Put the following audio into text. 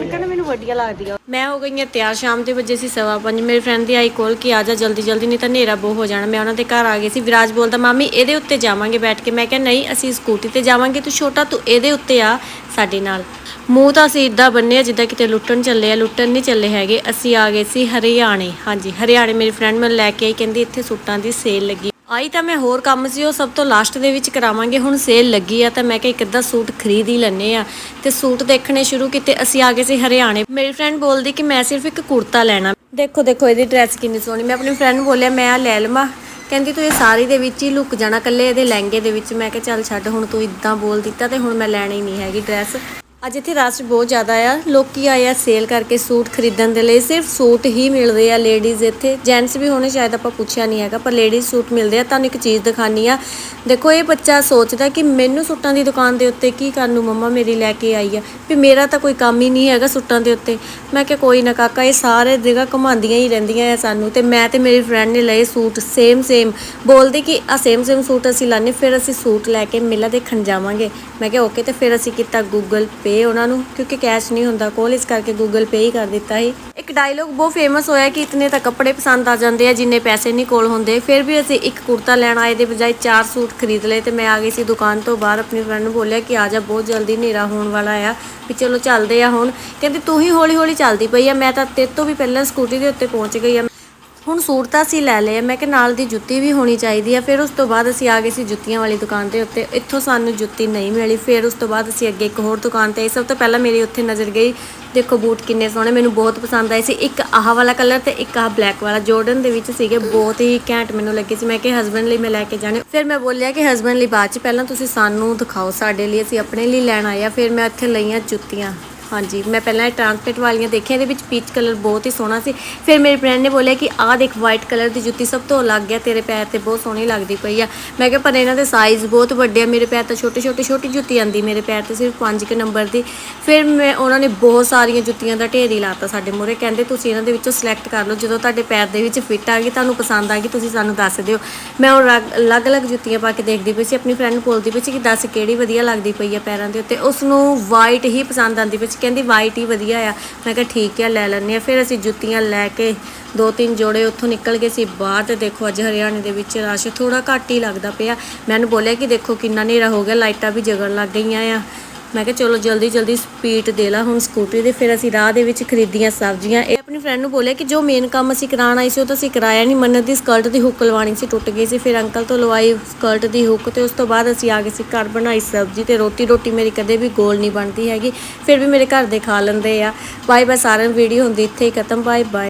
ਐਨਕਾਂ ਨਾ ਮੈਨੂੰ ਵਧੀਆ ਲੱਗਦੀਆਂ। ਮੈਂ ਹੋ ਗਈ ਹਾਂ ਤਿਆਰ, ਸ਼ਾਮ ਦੇ ਵਜੇ ਸੀ ਸਵਾ ਪੰਜ। ਮੇਰੇ ਫਰੈਂਡ ਦੀ ਆਈ ਕੋਲ ਕਿ ਆ ਜਾ ਜਲਦੀ ਜਲਦੀ, ਨਹੀਂ ਤਾਂ ਹਨੇਰਾ ਬਹੁ ਹੋ ਜਾਣਾ। ਮੈਂ ਉਹਨਾਂ ਦੇ ਘਰ ਆ ਗਈ ਸੀ। ਵਿਰਾਜ ਬੋਲਦਾ, ਮਾਮੀ, ਇਹਦੇ ਉੱਤੇ ਜਾਵਾਂਗੇ ਬੈਠ ਕੇ। ਮੈਂ ਕਿਹਾ, ਨਹੀਂ, ਅਸੀਂ ਸਕੂਟੀ ਤੇ ਜਾਵਾਂਗੇ। ਤੂੰ ਛੋਟਾ, ਤੂੰ ਇਹਦੇ ਉੱਤੇ ਆ। ਸਾਡੇ ਨਾਲ। ਮੂੰਹ ਤਾਂ ਅਸੀਂ ਇਦਾਂ ਬੰਨਿਆ ਜਿੱਦਾਂ ਕਿਤੇ ਲੁੱਟਣ ਚੱਲੇ ਆ, ਲੁੱਟਣ ਨਹੀਂ ਚੱਲੇ ਹੈਗੇ। ਅਸੀਂ ਆ ਗਏ ਸੀ ਹਰਿਆਣੇ। ਹਾਂਜੀ, ਹਰਿਆਣੇ ਮੇਰੀ ਫਰੈਂਡ ਮੈਨੂੰ ਲੈ ਕੇ ਆਈ, ਕਹਿੰਦੀ ਇੱਥੇ ਸੂਟਾਂ ਦੀ ਸੇਲ ਲੱਗੀ। ਆਈ ਤਾਂ ਮੈਂ ਹੋਰ ਕੰਮ ਸੀ, ਉਹ ਸਭ ਤੋਂ ਲਾਸਟ ਦੇ ਵਿੱਚ ਕਰਾਵਾਂਗੇ, ਹੁਣ ਸੇਲ ਲੱਗੀ ਆ, ਤਾਂ ਮੈਂ ਕਿਹਾ ਇੱਕ ਅੱਧਾ ਸੂਟ ਖਰੀਦ ਹੀ ਲੈਣੇ ਆ। ਤੇ ਸੂਟ ਦੇਖਣੇ ਸ਼ੁਰੂ ਕੀਤੇ, ਅਸੀਂ ਆ ਗਏ ਸੀ ਹਰਿਆਣੇ। ਮੇਰੀ ਫਰੈਂਡ ਬੋਲਦੀ ਕਿ ਮੈਂ ਸਿਰਫ ਇੱਕ ਕੁੜਤਾ ਲੈਣਾ। ਦੇਖੋ ਦੇਖੋ, ਇਹਦੀ ਡਰੈਸ ਕਿੰਨੀ ਸੋਹਣੀ। ਮੈਂ ਆਪਣੀ ਫਰੈਂਡ ਨੂੰ ਬੋਲਿਆ, ਮੈਂ ਆ ਲੈ ਲਵਾਂ। ਕਹਿੰਦੀ ਤੂੰ ਇਹ ਸਾਰੀ ਦੇ ਵਿੱਚ ਹੀ ਲੁੱਕ ਜਾਣਾ ਕੱਲੇ ਇਹਦੇ ਲਹਿੰਗੇ ਦੇ ਵਿੱਚ। ਮੈਂ ਕਿਹਾ ਚੱਲ ਛੱਡ, ਹੁਣ ਤੂੰ ਇਦਾਂ ਬੋਲ ਦਿੱਤਾ ਤੇ ਹੁਣ ਮੈਂ ਲੈਣੀ ਨਹੀਂ ਹੈਗੀ ਡਰੈਸ ਅੱਜ ਇੱਥੇ ਰਸ਼ ਬਹੁਤ ਜ਼ਿਆਦਾ ਆ। ਲੋਕੀ ਆਏ ਆ ਸੇਲ ਕਰਕੇ ਸੂਟ ਖਰੀਦਣ ਦੇ ਲਈ। ਸਿਰਫ ਸੂਟ ਹੀ ਮਿਲਦੇ ਆ ਲੇਡੀਜ਼ ਇੱਥੇ। ਜੈਂਟਸ ਵੀ ਹੋਣੇ ਸ਼ਾਇਦ ਆਪਾਂ ਪੁੱਛਿਆ ਨਹੀਂ ਹੈਗਾ, ਪਰ ਲੇਡੀਜ਼ ਸੂਟ ਮਿਲਦੇ ਆ। ਤੁਹਾਨੂੰ ਇੱਕ ਚੀਜ਼ ਦਿਖਾਨੀ ਆ। ਦੇਖੋ, ਇਹ ਬੱਚਾ ਸੋਚਦਾ ਕਿ ਮੈਨੂੰ ਸੂਟਾਂ ਦੀ ਦੁਕਾਨ ਦੇ ਉੱਤੇ ਕੀ ਕਰਨ ਨੂੰ ਮੰਮਾ ਮੇਰੀ ਲੈ ਕੇ ਆਈ ਆ। ਵੀ ਮੇਰਾ ਤਾਂ ਕੋਈ ਕੰਮ ਹੀ ਨਹੀਂ ਹੈਗਾ ਸੂਟਾਂ ਦੇ ਉੱਤੇ। ਮੈਂ ਕਿਹਾ, ਕੋਈ ਨਾ ਕਾਕਾ, ਇਹ ਸਾਰੇ ਜਗ੍ਹਾ ਘੁਮਾਉਂਦੀਆਂ ਹੀ ਰਹਿੰਦੀਆਂ ਆ ਸਾਨੂੰ। ਤੇ ਮੈਂ ਤੇ ਮੇਰੀ ਫਰੈਂਡ ਨੇ ਲਏ ਸੂਟ ਸੇਮ ਸੇਮ ਬੋਲਦੇ ਕਿ ਆ ਸੇਮ ਸੇਮ ਸੂਟ ਅਸੀਂ ਲਾਣੇ ਫਿਰ ਅਸੀਂ ਸੂਟ ਲੈ ਕੇ ਮੇਲਾ ਦੇਖਣ ਜਾਵਾਂਗੇ। ਮੈਂ ਕਿਹਾ ਓਕੇ ਤੇ ਫਿਰ ਅਸੀਂ ਕੀਤਾ ਗੂਗਲ ਪੇ ਉਹਨਾਂ ਨੂੰ, ਕਿਉਂਕਿ ਕੈਸ਼ ਨਹੀਂ ਹੁੰਦਾ ਕੋਲ, ਇਸ ਕਰਕੇ ਗੂਗਲ ਪੇ ਹੀ ਕਰ ਦਿੱਤਾ ਸੀ। ਇੱਕ ਡਾਇਲੋਗ ਬਹੁਤ ਫੇਮਸ ਹੋਇਆ ਕਿ ਇਤਨੇ ਤਾਂ ਕੱਪੜੇ ਪਸੰਦ ਆ ਜਾਂਦੇ ਆ, ਜਿੰਨੇ ਪੈਸੇ ਨਹੀਂ ਕੋਲ ਹੁੰਦੇ। ਫਿਰ ਵੀ ਅਸੀਂ ਇੱਕ ਕੁੜਤਾ ਲੈਣ ਆਏ ਦੇ ਬਜਾਏ ਚਾਰ ਸੂਟ ਖਰੀਦ ਲਏ ਤੇ ਮੈਂ ਆ ਗਈ ਸੀ ਦੁਕਾਨ ਤੋਂ ਬਾਹਰ। ਆਪਣੀ ਫਰੈਂਡ ਨੂੰ ਬੋਲਿਆ ਕਿ ਆ ਜਾ, ਬਹੁਤ ਜਲਦੀ ਹਨੇਰਾ ਹੋਣ ਵਾਲਾ ਆ, ਵੀ ਚਲੋ ਚੱਲਦੇ ਆ ਹੁਣ। ਕਹਿੰਦੀ, ਤੂੰ ਹੀ ਹੌਲੀ ਹੌਲੀ ਚੱਲਦੀ ਪਈ ਆ, ਮੈਂ ਤਾਂ ਤੇਰੇ ਤੋਂ ਵੀ ਪਹਿਲਾਂ ਸਕੂਟੀ ਦੇ ਉੱਤੇ ਪਹੁੰਚ ਗਈ ਆ। ਹੁਣ ਸੂਟ ਤਾਂ ਅਸੀਂ ਲੈ ਲਏ ਮੈਂ ਕਿ ਨਾਲ ਦੀ ਜੁੱਤੀ ਵੀ ਹੋਣੀ ਚਾਹੀਦੀ ਆ। ਫਿਰ ਉਸ ਤੋਂ ਬਾਅਦ ਅਸੀਂ ਆ ਗਏ ਸੀ ਜੁੱਤੀਆਂ ਵਾਲੀ ਦੁਕਾਨ ਦੇ ਉੱਤੇ। ਇੱਥੋਂ ਸਾਨੂੰ ਜੁੱਤੀ ਨਹੀਂ ਮਿਲੀ। ਫਿਰ ਉਸ ਤੋਂ ਬਾਅਦ ਅਸੀਂ ਅੱਗੇ ਇੱਕ ਹੋਰ ਦੁਕਾਨ ਤੇ ਆਏ। ਸਭ ਤੋਂ ਪਹਿਲਾਂ ਮੇਰੀ ਉੱਥੇ ਨਜ਼ਰ ਗਈ। ਦੇਖੋ ਬੂਟ ਕਿੰਨੇ ਸੋਹਣੇ। ਮੈਨੂੰ ਬਹੁਤ ਪਸੰਦ ਆਏ ਸੀ। ਇੱਕ ਆਹ ਵਾਲਾ ਕਲਰ ਤੇ ਇੱਕ ਆਹ ਬਲੈਕ ਵਾਲਾ। ਜਾਰਡਨ ਦੇ ਵਿੱਚ ਸੀਗੇ। ਬਹੁਤ ਹੀ ਘੈਂਟ ਮੈਨੂੰ ਲੱਗੇ ਸੀ। ਮੈਂ ਕਿ ਹਸਬੰਡ ਲਈ ਮੈਂ ਲੈ ਕੇ ਜਾਣੇ। ਫਿਰ ਮੈਂ ਬੋਲਿਆ ਕਿ ਹਸਬੰਡ ਲਈ ਬਾਅਦ ਚ। ਪਹਿਲਾਂ ਤੁਸੀਂ ਸਾਨੂੰ ਦਿਖਾਓ ਸਾਡੇ ਲਈ। ਅਸੀਂ ਆਪਣੇ ਲਈ ਲੈਣ ਆਏ ਆ। ਫਿਰ ਮੈਂ ਇੱਥੇ ਲਈਆਂ ਜੁੱਤੀਆਂ। ਹਾਂਜੀ, ਮੈਂ ਪਹਿਲਾਂ ਇਹ ਟ੍ਰਾਂਸਪੇਟ ਵਾਲੀਆਂ ਦੇਖੀਆਂ, ਇਹਦੇ ਵਿੱਚ ਪੀਚ ਕਲਰ ਬਹੁਤ ਹੀ ਸੋਹਣਾ ਸੀ। ਫਿਰ ਮੇਰੀ ਫਰੈਂਡ ਨੇ ਬੋਲਿਆ ਕਿ ਆਹ ਦੇਖ ਵਾਈਟ ਕਲਰ ਦੀ ਜੁੱਤੀ ਸਭ ਤੋਂ ਅਲੱਗ ਗਿਆ ਤੇਰੇ ਪੈਰ ਤੇ ਬਹੁਤ ਸੋਹਣੀ ਲੱਗਦੀ ਪਈ ਆ। ਮੈਂ ਕਿਹਾ, ਪਰ ਇਹਨਾਂ ਦੇ ਸਾਈਜ਼ ਬਹੁਤ ਵੱਡੇ ਆ, ਮੇਰੇ ਪੈਰ ਤਾਂ ਛੋਟੇ ਛੋਟੇ, ਛੋਟੀ ਜੁੱਤੀ ਆਂਦੀ, ਮੇਰੇ ਪੈਰ ਤੇ ਸਿਰਫ 5 ਕਿ ਨੰਬਰ ਦੀ। ਫਿਰ ਮੈਂ, ਉਹਨਾਂ ਨੇ ਬਹੁਤ ਸਾਰੀਆਂ ਜੁੱਤੀਆਂ ਦਾ ਢੇਰ ਹੀ ਲਾਤਾ ਸਾਡੇ ਮੂਹਰੇ, ਕਹਿੰਦੇ ਤੁਸੀਂ ਇਹਨਾਂ ਦੇ ਵਿੱਚੋਂ ਸਿਲੈਕਟ ਕਰ ਲਓ, ਜਦੋਂ ਤੁਹਾਡੇ ਪੈਰ ਦੇ ਵਿੱਚ ਫਿੱਟ ਆ ਗਈ, ਤੁਹਾਨੂੰ ਪਸੰਦ ਆ ਗਈ, ਤੁਸੀਂ ਸਾਨੂੰ ਦੱਸ ਦਿਓ। ਮੈਂ ਉਹ ਰਗ- ਅਲੱਗ-ਅਲੱਗ ਜੁੱਤੀਆਂ ਪਾ ਕੇ ਦੇਖਦੀ ਪਈ ਸੀ, ਆਪਣੀ ਫਰੈਂਡ ਨੂੰ ਬੋਲਦੀ ਪਈ ਸੀ ਕਿ ਦੱਸ ਕਿਹੜੀ ਵਧੀਆ ਲੱਗਦੀ ਪਈ ਆ ਪੈਰਾਂ ਦੇ ਉੱਤੇ। ਉਸ ਨੂੰ ਵਾਈਟ ਹੀ ਪਸੰਦ ਆਂਦੀ ਪਈ ਸੀ। ਕਹਿੰਦੀ ਵਾਈਟ ਹੀ ਵਧੀਆ ਆ। ਮੈਂ ਕਿਹਾ, ਠੀਕ ਆ, ਲੈ ਲੈਂਦੇ ਆ ਫਿਰ ਅਸੀਂ ਜੁੱਤੀਆਂ ਲੈ ਕੇ ਦੋ ਤਿੰਨ ਜੋੜੇ ਉੱਥੋਂ ਨਿਕਲ ਗਏ ਸੀ ਬਾਹਰ ਤੇ ਦੇਖੋ ਅੱਜ ਹਰਿਆਣੇ ਦੇ ਵਿੱਚ ਰਸ਼ ਥੋੜਾ ਘੱਟ ਹੀ ਲੱਗਦਾ ਪਿਆ। ਮੈਨੂੰ ਬੋਲਿਆ ਕਿ ਦੇਖੋ ਕਿੰਨਾ ਹਨੇਰਾ ਹੋ ਗਿਆ, ਲਾਈਟਾਂ ਵੀ ਜਗਣ ਲੱਗ ਗਈਆਂ ਆ। ਮੈਂ ਕਿਹਾ, ਚਲੋ ਜਲਦੀ ਜਲਦੀ ਸਪੀਡ ਦੇ ਲਾ ਹੁਣ ਸਕੂਟਰੀ ਦੇ ਫਿਰ ਅਸੀਂ ਰਾਹ ਦੇ ਵਿੱਚ ਖਰੀਦੀਆਂ ਸਬਜ਼ੀਆਂ ਇਹ ਆਪਣੀ ਫਰੈਂਡ ਨੂੰ ਬੋਲਿਆ ਕਿ ਜੋ ਮੇਨ ਕੰਮ ਅਸੀਂ ਕਰਾਉਣ ਆਏ ਸੀ, ਉਹ ਤਾਂ ਅਸੀਂ ਕਰਾਇਆ ਨਹੀਂ। ਮੰਨਤ ਦੀ ਸਕਰਟ ਦੀ ਹੁੱਕ ਲਵਾਣੀ ਸੀ, ਟੁੱਟ ਗਈ ਸੀ। ਫਿਰ ਅੰਕਲ ਤੋਂ ਲਵਾਈ ਸਕਰਟ ਦੀ ਹੁੱਕ ਤੇ ਉਸ ਤੋਂ ਬਾਅਦ ਅਸੀਂ ਆ ਗਏ ਸੀ ਘਰ ਬਣਾਈ ਸਬਜ਼ੀ ਤੇ ਰੋਟੀ। ਰੋਟੀ ਮੇਰੀ ਕਦੇ ਵੀ ਗੋਲ ਨਹੀਂ ਬਣਦੀ ਹੈਗੀ। ਫਿਰ ਵੀ ਮੇਰੇ ਘਰ ਦੇ ਖਾ ਲੈਂਦੇ ਆ। ਬਾਏ ਬਾਏ ਸਾਰਿਆਂ ਨੂੰ ਵੀਡੀਓ ਹੁੰਦੀ ਇੱਥੇ ਹੀ ਖਤਮ। Bye bye